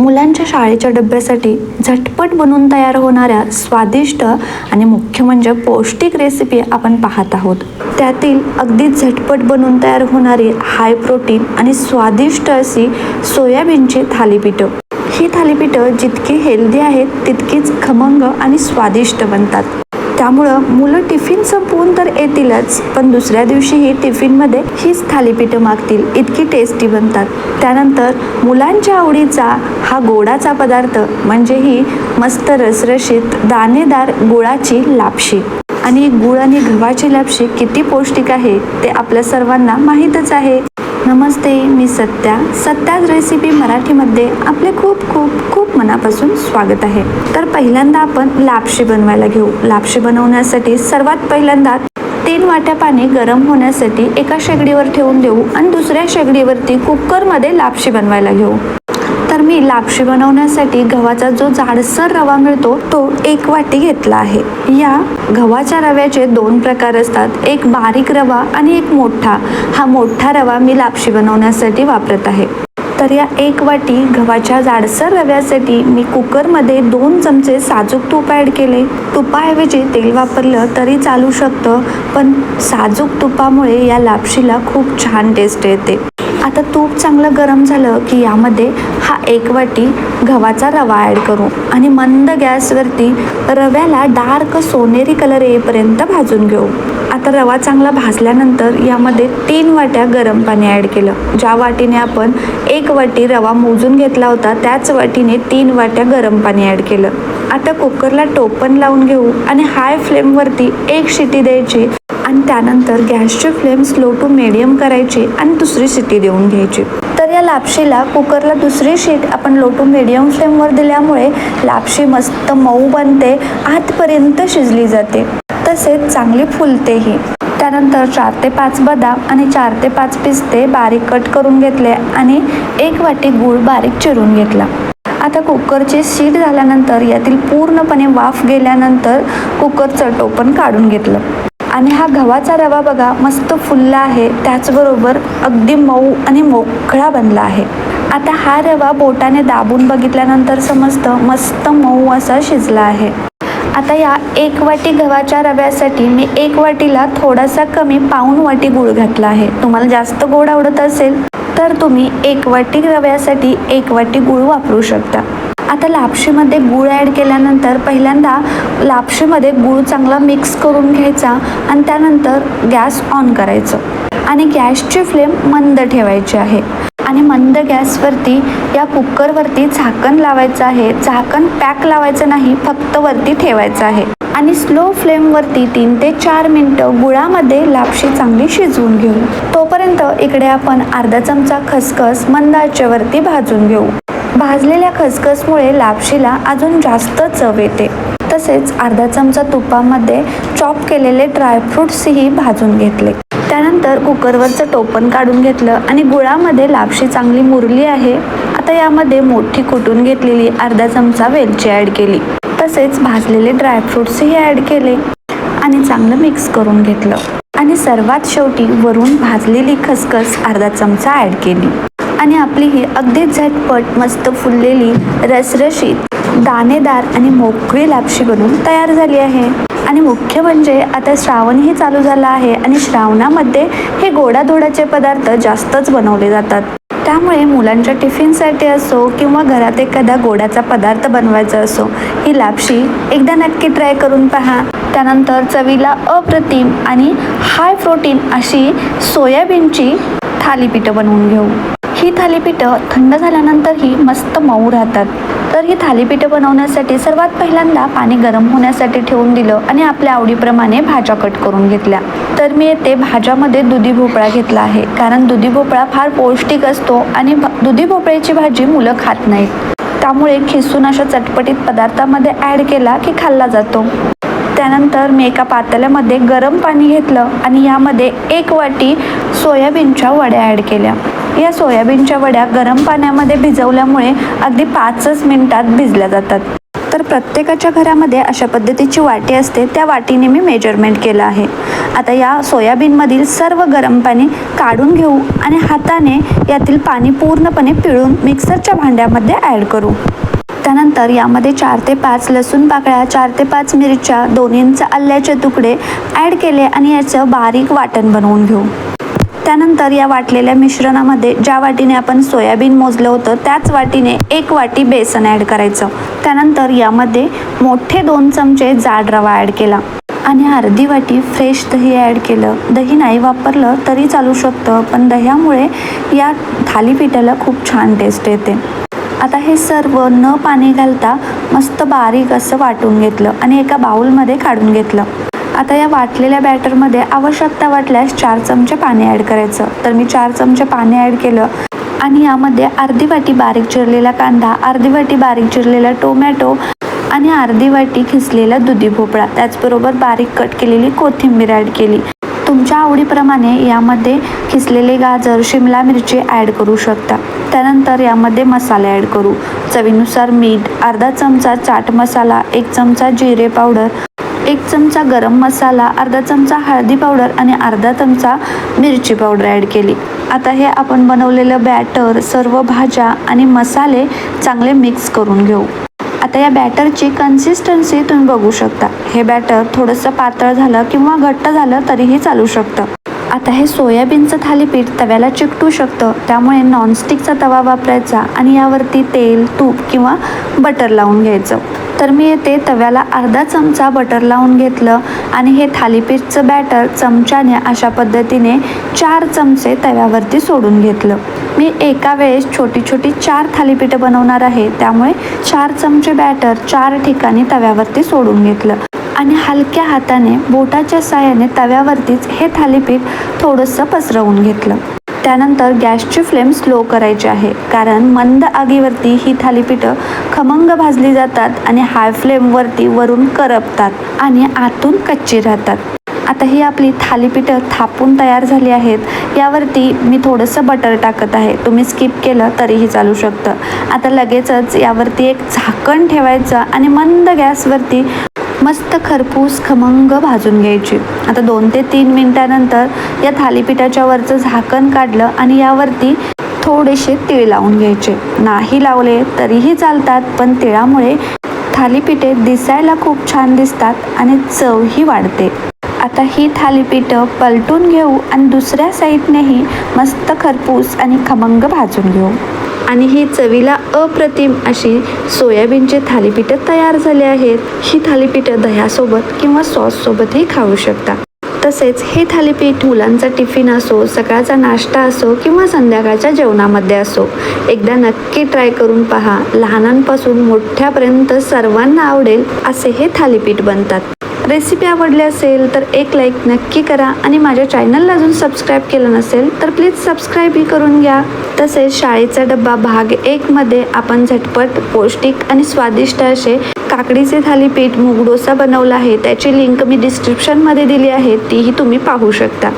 मुलांच्या शाळेच्या डब्यासाठी झटपट बनवून तयार होणाऱ्या स्वादिष्ट आणि मुख्य म्हणजे पौष्टिक रेसिपी आपण पाहत आहोत. त्यातील अगदी झटपट बनवून तयार होणारी हाय प्रोटीन आणि स्वादिष्ट अशी सोयाबीनची थालीपीठं. ही थालीपीठं जितकी हेल्दी आहेत तितकीच खमंग आणि स्वादिष्ट बनतात. त्यामुळं मुलं टिफिन संपवून तर येतीलच पण दुसऱ्या दिवशीही टिफिनमध्ये हीच थालीपीठं मागतील इतकी टेस्टी बनतात. त्यानंतर मुलांच्या आवडीचा हा गोडाचा पदार्थ म्हणजे ही मस्त रसरशीत दाणेदार गुळाची लापशी. आणि गुळ आणि गव्हाची लापशी किती पौष्टिक आहे ते आपल्या सर्वांना माहीतच आहे. नमस्ते मी सत्या. सत्याज रेसिपी मराठीमध्ये आपले खूप खूप खूप मनापासून स्वागत आहे. तर पहिल्यांदा आपण लापशी बनवायला घेऊ. लापशी बनवण्यासाठी सर्वात पहिल्यांदा तीन वाट्या पाणी गरम होण्यासाठी एका शेगडीवर ठेवून देऊ आणि दुसऱ्या शेगडीवरती कुकरमध्ये लापशी बनवायला घेऊ. तर मी लापशी बनवण्यासाठी गव्हाचा जो जाडसर रवा मिळतो तो एक वाटी घेतला आहे. या गव्हाच्या रव्याचे दोन प्रकार असतात. एक बारीक रवा आणि एक मोठा. हा मोठा रवा मी लापशी बनवण्यासाठी वापरत आहे. तर या एक वाटी गव्हाच्या जाडसर रव्यासाठी मी कुकरमध्ये दोन चमचे साजूक तूप ॲड केले. तुपाऐवजी तेल वापरलं तरी चालू शकतं पण साजूक तुपामुळे या लापशीला खूप छान टेस्ट येते. आता तूप चांगलं गरम झालं की यामध्ये हा एक वाटी गव्हाचा रवा ॲड करू. आणि मंद गॅसवरती रव्याला डार्क सोनेरी कलर येईपर्यंत भाजून घेऊ. आता रवा चांगला भाजल्यानंतर यामध्ये तीन वाट्या गरम पाणी ॲड केलं. ज्या वाटीने आपण एक वाटी रवा मोजून घेतला होता त्याच वाटीने तीन वाट्या गरम पाणी ॲड केलं. आता कुकरला टोपण लावून घेऊ आणि हाय फ्लेमवरती एक शिटी द्यायची आणि त्यानंतर गॅसची फ्लेम स्लो टू मिडियम करायची आणि दुसरी शिटी देऊन घ्यायची. तर या लापशीला कुकरला दुसरी शीट आपण लो टू मिडियम फ्लेमवर दिल्यामुळे लापशी मस्त मऊ बनते आतपर्यंत शिजली जाते. तसेच चांगली फुलतेही त्यानंतर चार ते पाच बदाम आणि चार ते पाच पिस्ते बारीक कट करून घेतले आणि एक वाटी गूळ बारीक चिरून घेतला. आता कुकरची शीट झाल्यानंतर यातील पूर्णपणे वाफ गेल्यानंतर कुकरचं टोपण काढून घेतलं. आणि हा गव्हाचा रवा बघा मस्त फुलला आहे. त्याचबरोबर अगदी मऊ आणि मोकळा बनला आहे. आता हा रवा बोटाने दाबून बघितल्यानंतर समजतं मस्त मऊ असा शिजला आहे. आता या एक वाटी गव्हाच्या रव्यासाठी मी एक वाटीला थोडासा कमी पाऊण वाटी गूळ घातला आहे. तुम्हाला जास्त गोड आवडत असेल तर तुम्ही एक वाटी रव्यासाठी एक वाटी गूळ वापरू शकता. आता लापशीमध्ये गूळ ॲड केल्यानंतर पहिल्यांदा लापशीमध्ये गूळ चांगला मिक्स करून घ्यायचा आणि त्यानंतर गॅस ऑन करायचं. आणि गॅसची फ्लेम मंद ठेवायची आहे. आणि मंद गॅसवरती या कुकरवरती झाकण लावायचं आहे. झाकण पॅक लावायचं नाही फक्त वरती ठेवायचं आहे. आणि स्लो फ्लेमवरती तीन ते चार मिनटं गुळामध्ये लापशी चांगली शिजवून घेऊ. तोपर्यंत इकडे आपण अर्धा चमचा खसखस मंद आचेवरती भाजून घेऊ. भाजलेल्या खसखसमुळे लापशीला अजून जास्त चव येते. तसेच अर्धा चमचा तुपामध्ये चॉप केलेले ड्रायफ्रुट्सही भाजून घेतले. त्यानंतर कुकरवरचं टोपण काढून घेतलं आणि गुळामध्ये लापशी चांगली मुरली आहे. आता यामध्ये मोठी कुटून घेतलेली अर्धा चमचा वेलची ॲड केली. तसेच भाजलेले ड्रायफ्रुट्सही ॲड केले आणि चांगलं मिक्स करून घेतलं. आणि सर्वात शेवटी वरून भाजलेली खसखस अर्धा चमचा ॲड केली. आणि आपली ही अगदी झटपट मस्त फुललेली रसरशीत दाणेदार आणि मोकळी लापशी बनून तयार झाली आहे. आणि मुख्य म्हणजे आता श्रावणही चालू झाला आहे आणि श्रावणामध्ये हे गोडाधोडाचे पदार्थ जास्तच बनवले जातात. त्यामुळे मुलांच्या टिफिनसाठी असो किंवा घरात एखादा गोडाचा पदार्थ बनवायचा असो ही लापशी एकदा नक्की ट्राय करून पहा. त्यानंतर चवीला अप्रतिम आणि हाय प्रोटीन अशी सोयाबीनची थालीपीठं बनवून घेऊ. ही थालीपीठं थंड झाल्यानंतरही मस्त मऊ राहतात. तर ही थालीपीठं बनवण्यासाठी सर्वात पहिल्यांदा पाणी गरम होण्यासाठी ठेवून दिलं आणि आपल्या आवडीप्रमाणे भाज्या कट करून घेतल्या. तर मी येथे भाज्यामध्ये दुधी भोपळा घेतला आहे कारण दुधी भोपळा फार पौष्टिक असतो आणि दुधी भोपळ्याची भाजी मुलं खात नाहीत. त्यामुळे खिसून अशा चटपटीत पदार्थामध्ये ॲड केला की खाल्ला जातो. त्यानंतर मी एका पातेल्यामध्ये गरम पाणी घेतलं आणि यामध्ये एक वाटी सोयाबीनच्या वड्या ॲड केल्या. या सोयाबीनच्या वड्या गरम पाण्यामध्ये भिजवल्यामुळे अगदी पाचच मिनिटात भिजल्या जातात. तर प्रत्येकाच्या घरामध्ये अशा पद्धतीची वाटी असते त्या वाटीने मी मेजरमेंट केलं आहे. आता या सोयाबीनमधील सर्व गरम पाणी काढून घेऊ आणि हाताने यातील पाणी पूर्णपणे पिळून मिक्सरच्या भांड्यामध्ये ॲड करू. त्यानंतर यामध्ये चार ते पाच लसूण पाकळ्या चार ते पाच मिरच्या दोन इंच आल्याचे तुकडे ॲड केले आणि याचं बारीक वाटण बनवून घेऊ. त्यानंतर या वाटलेल्या मिश्रणामध्ये ज्या वाटीने आपण सोयाबीन मोजलं होतं त्याच वाटीने एक वाटी बेसन ॲड करायचं. त्यानंतर यामध्ये मोठे दोन चमचे जाड रवा ॲड केला आणि अर्धी वाटी फ्रेश दही ॲड केलं. दही नाही वापरलं तरी चालू शकतं पण दह्यामुळे या थालीपीठाला खूप छान टेस्ट येते. आता हे सर्व न पाणी घालता मस्त बारीक असं वाटून घेतलं आणि एका बाउलमध्ये काढून घेतलं. आता या वाटलेल्या बॅटरमध्ये आवश्यकता वाटल्यास चार चमचे पाणी ॲड करायचं. तर मी चार चमचे पाणी ॲड केलं आणि यामध्ये अर्धी वाटी बारीक चिरलेला कांदा अर्धी वाटी बारीक चिरलेला टोमॅटो आणि अर्धी वाटी खिसलेला दुधी भोपळा. त्याचबरोबर बारीक कट केलेली कोथिंबीर ॲड केली. तुमच्या आवडीप्रमाणे यामध्ये खिसलेले गाजर शिमला मिरची ॲड करू शकता. त्यानंतर यामध्ये मसाले ॲड करू. चवीनुसार मीठ अर्धा चमचा चाट मसाला एक चमचा जिरे पावडर एक चमचा गरम मसाला अर्धा चमचा हळदी पावडर आणि अर्धा चमचा मिरची पावडर ॲड केली. आता हे आपण बनवलेलं बॅटर सर्व भाज्या आणि मसाले चांगले मिक्स करून घेऊ. आता या बॅटरची कन्सिस्टन्सी तुम्ही बघू शकता. हे बॅटर थोडंसं पातळ झालं किंवा घट्ट झालं तरीही चालू शकतं. आता हे सोयाबीनचं थालीपीठ तव्याला चिकटू शकतं. त्यामुळे नॉनस्टिकचा तवा वापरायचा आणि यावरती तेल तूप किंवा बटर लावून घ्यायचं. तर मी येते तव्याला अर्धा चमचा बटर लावून घेतलं आणि हे थालीपीठचं बॅटर चमच्याने अशा पद्धतीने चार चमचे तव्यावरती सोडून घेतलं. मी एका वेळेस छोटी छोटी चार थालीपीठं बनवणार आहे त्यामुळे चार चमचे बॅटर चार ठिकाणी तव्यावरती सोडून घेतलं. आणि हलक्या हाताने बोटाच्या साह्याने तव्यावरतीच हे थालीपीठ थोडंसं पसरवून घेतलं. त्यानंतर गॅसची फ्लेम स्लो करायची आहे. कारण मंद आगीवरती ही थालीपीठं खमंग भाजली जातात आणि हाय फ्लेमवरती वरून करपतात आणि आतून कच्ची राहतात. आता ही आपली थालीपीठं थापून तयार झाली आहेत. यावरती मी थोडंसं बटर टाकत आहे. तुम्ही स्किप केलं तरीही चालू शकतं. आता लगेचच यावरती एक झाकण ठेवायचं आणि मंद गॅसवरती मस्त खरपूस खमंग भाजून घ्यायची. आता दोन ते तीन मिनटानंतर या थालीपीठाच्या वरचं झाकण काढलं आणि यावरती थोडेसे तीळ लावून घ्यायचे. नाही लावले तरीही चालतात पण तिळामुळे थालीपीठे दिसायला खूप छान दिसतात आणि चवही वाढते. आता ही थालीपीठं पलटून घेऊ आणि दुसऱ्या साईडनेही मस्त खरपूस आणि खमंग भाजून घेऊ. आणि ही चवीला अप्रतिम अशी सोयाबीनचे थालीपीठं तयार झाले आहेत. ही थालीपीठं दह्यासोबत किंवा सॉससोबतही खाऊ शकता. तसेच हे थालीपीठ मुलांचा टिफिन असो सकाळचा नाश्ता असो किंवा संध्याकाळच्या जेवणामध्ये असो एकदा नक्की ट्राय करून पहा. लहानांपासून मोठ्यापर्यंत सर्वांना आवडेल असे हे थालीपीठ बनतात. रेसिपी आवडली असेल तर एक लाईक नक्की करा आणि माझ्या चॅनलला अजून सबस्क्राईब केलं नसेल तर प्लीज सबस्क्राईबही करून घ्या. तसेच शाळेचा डब्बा भाग एकमध्ये आपण झटपट पौष्टिक आणि स्वादिष्ट असे काकडीचे थालीपीठ मूग डोसा बनवला आहे. त्याची लिंक मी डिस्क्रिप्शनमध्ये दिली आहे. तीही तुम्ही पाहू शकता.